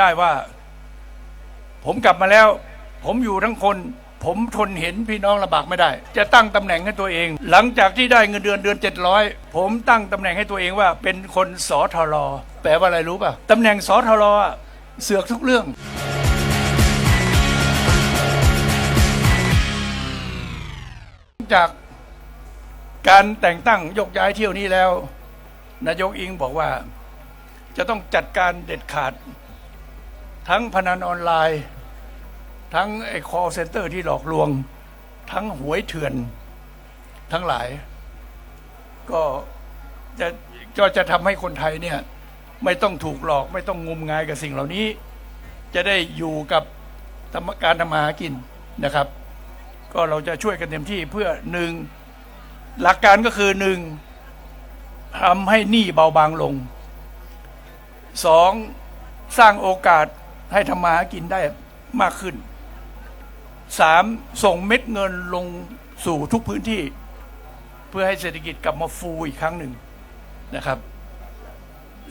ได้ว่า ผมกลับมาแล้ว ผมอยู่ทั้งคน ผมทนเห็นพี่น้องลำบากไม่ได้ จะตั้งตำแหน่งให้ตัวเอง หลังจากที่ได้เงินเดือนเดือนเจ็ดร้อยผมตั้งตำแหน่งให้ตัวเองว่า เป็นคนสอทรแปลว่าอะไรรู้ป่ะตำแหน่งสอทรเสือกทุกเรื่องจากการแต่งตั้งยกย้ายเที่ยวนี้แล้ว นายกอิงบอกว่าจะต้องจัดการเด็ดขาด ทั้งพนันออนไลน์ ทั้งไอ้ call center ที่หลอกลวง ทั้งหวยเถื่อน ทั้งหลาย ก็จะก็จะทำให้คนไทยเนี่ย ไม่ต้องถูกหลอกไม่ต้องงมงายกับสิ่งเหล่านี้ จะได้อยู่กับทำการทำมาหากินนะครับ ก็เราจะช่วยกันเต็มที่เพื่อหนึ่งหลักการก็คือหนึ่งทำให้หนี้เบาบางลงสองสร้างโอกาส ให้ทำมาหากินได้มากขึ้นสามส่งเม็ดเงินลงสู่ทุกพื้นที่ เพื่อให้เศรษฐกิจกลับมาฟูอีกครั้งหนึ่งนะครับ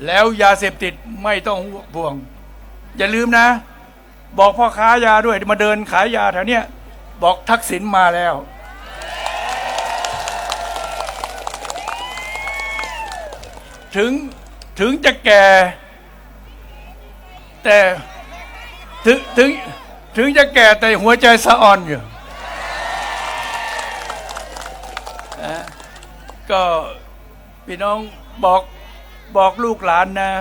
แล้วยาเสพติดไม่ต้องห่วง อย่าลืมนะ บอกพ่อค้ายาด้วยมาเดินขายยาแถวเนี้ยบอกทักษิณมาแล้ว ถึงถึงจะแก่แต่ ถึงถึงถึงจะแก่แต่หัวใจสะอ่อนอยู่ก็พี่น้องบอกบอกลูกหลานนะ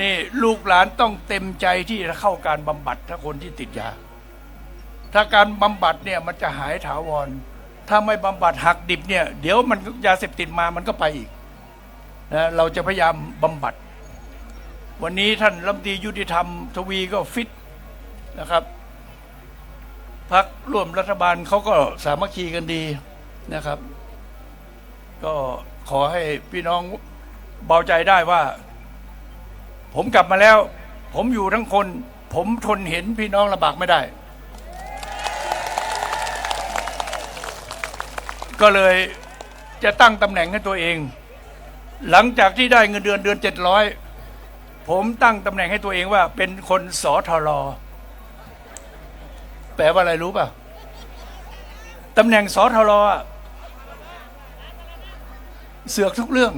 นี่ลูกหลานต้องเต็มใจที่จะเข้าการบำบัดถ้าคนที่ติดยา ถ้าการบำบัดเนี่ยมันจะหายถาวร ถ้าไม่บำบัดหักดิบเนี่ย เดี๋ยวมันยาเสพติดมามันก็ไปอีกนะเราจะพยายามบำบัด วันนี้ท่านรัฐมนตรียุติธรรม ทวีก็ฟิต นะครับพักร่วมรัฐบาลเขาก็สามัคคีกันดีนะครับ ก็ขอให้พี่น้องเบาใจได้ว่า ผมกลับมาแล้ว ผมอยู่ทั้งคน ผมทนเห็นพี่น้องลำบากไม่ได้ ก็เลยจะตั้งตำแหน่งให้ตัวเอง หลังจากที่ได้เงินเดือนเดือนเจ็ดร้อยผมตั้งตำแหน่งให้ตัวเองว่าเป็นคนสอทร แปลว่าอะไรรู้ป่ะตำแหน่งสอทรอเสือกทุกเรื่อง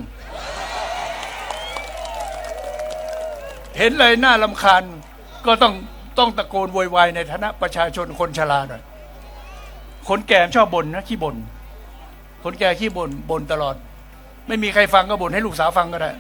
เห็นเลยหน้าลำคาญ ก็ต้องต้องตะโกนโวยวายในฐานะประชาชนคนชราหน่อยคนแก่ชอบบ่นนะขี้บ่นคนแก่ขี้บ่นบ่นตลอด ไม่มีใครฟังก็บ่นให้ลูกสาวฟังก็ได้